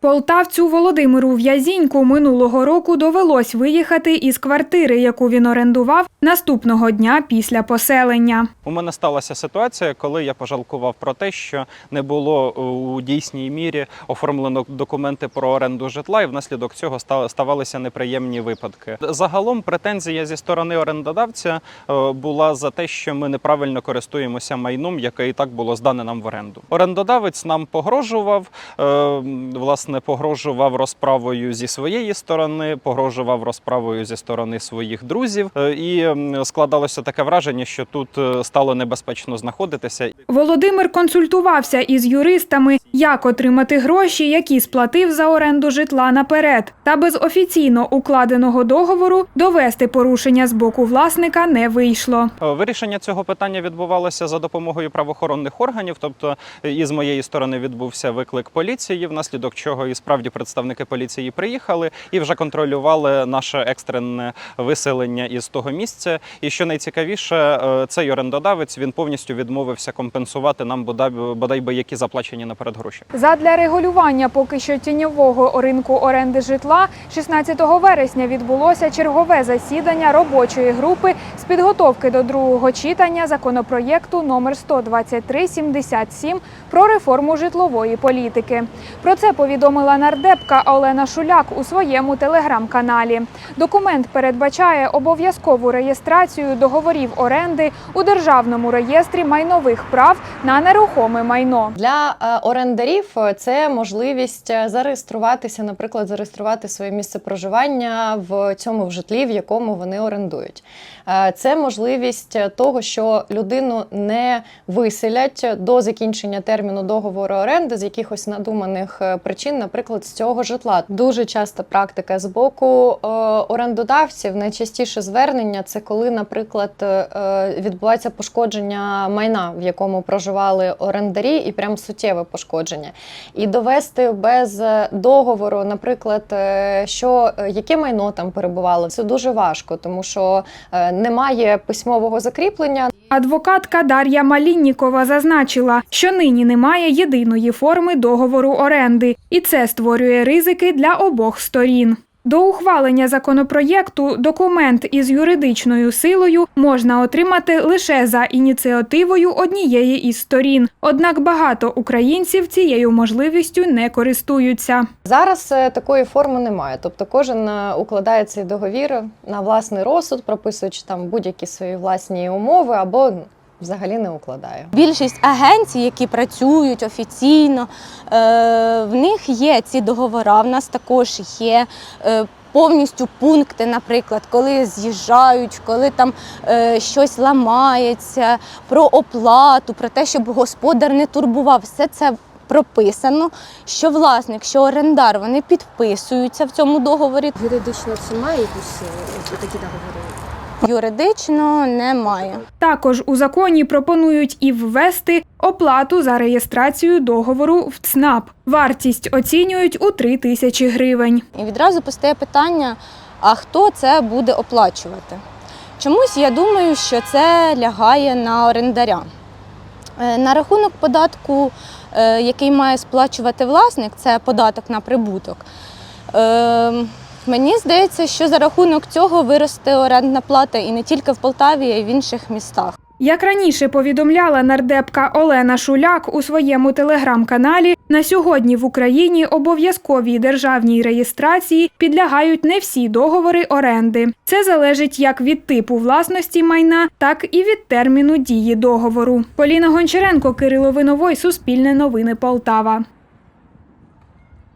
Полтавцю Володимиру В'язіньку минулого року довелось виїхати із квартири, яку він орендував наступного дня після поселення. У мене сталася ситуація, коли я пожалкував про те, що не було е, у дійсній мірі оформлено документи про оренду житла, і внаслідок цього ставалися неприємні випадки. Загалом претензія зі сторони орендодавця е, була за те, що ми неправильно користуємося майном, яке і так було здане нам в оренду. Орендодавець нам погрожував, е, власне, погрожував розправою зі своєї сторони, погрожував розправою зі сторони своїх друзів, Е, і складалося таке враження, що тут е, стало небезпечно знаходитися. Володимир консультувався із юристами, як отримати гроші, які сплатив за оренду житла наперед, та без офіційно укладеного договору довести порушення з боку власника не вийшло. Е, Вирішення цього питання відбувалося за допомогою правоохоронних органів. Тобто, е, і з моєї сторони відбувся виклик поліції, внаслідок чого і справді представники поліції приїхали і вже контролювали наше екстрене виселення із того місця. І що найцікавіше, е, цей орендодавець він повністю відмовився компенсувати нам бодай, би які заплачені наперед гроші. Задля регулювання поки що тіньового ринку оренди житла 16 вересня відбулося чергове засідання робочої групи з підготовки до другого читання законопроєкту номер 12377 про реформу житлової політики. Про це повідомила нардепка Олена Шуляк у своєму телеграм-каналі. Документ передбачає обов'язкову реєстрацію договорів оренди у державному реєстрі майнових прав на нерухоме майно. Для е, орендарів е, це можливість е, зареєструватися, наприклад, зареєструвати своє місце проживання в цьому житлі, в якому вони орендують. Це можливість того, що людину не виселять до закінчення терміну договору оренди з якихось надуманих причин, наприклад, з цього житла. Дуже часто практика з боку е, орендодавців. Найчастіше звернення це коли, наприклад, е, е, відбувається пошкодження майна, в якому проживали орендарі, і прям суттєве пошкодження. І довести без договору, наприклад, що яке майно там перебувало, це дуже важко, тому що немає письмового закріплення. Адвокатка Дар'я Маліннікова зазначила, що нині немає єдиної форми договору оренди, і це створює ризики для обох сторін. До ухвалення законопроєкту документ із юридичною силою можна отримати лише за ініціативою однієї із сторін. Однак багато українців цією можливістю не користуються. Зараз е, такої форми немає. Тобто кожен е, укладає цей договір на власний розсуд, прописуючи там будь-які свої власні умови або взагалі не укладає. Більшість агенцій, які працюють офіційно, е, в них є ці договори. В нас також є. е, Повністю пункти, наприклад, коли з'їжджають, коли там е, щось ламається, про оплату, про те, щоб господар не турбував. Все це прописано. Що власник, що орендар, вони підписуються в цьому договорі. Юридично це має якусь е, такі договори? Юридично немає. Також у законі пропонують і ввести оплату за реєстрацію договору в ЦНАП. Вартість оцінюють у 3 тисячі гривень. І відразу постає питання: а хто це буде оплачувати? Чомусь я думаю, що це лягає на орендаря. Е, На рахунок податку, е, який має сплачувати власник, це податок на прибуток. Мені здається, що за рахунок цього виросте орендна плата і не тільки в Полтаві, а й в інших містах. Як раніше повідомляла нардепка Олена Шуляк у своєму телеграм-каналі, на сьогодні в Україні обов'язковій державній реєстрації підлягають не всі договори оренди. Це залежить як від типу власності майна, так і від терміну дії договору. Поліна Гончаренко, Кирило Виновой, Суспільне новини Полтава.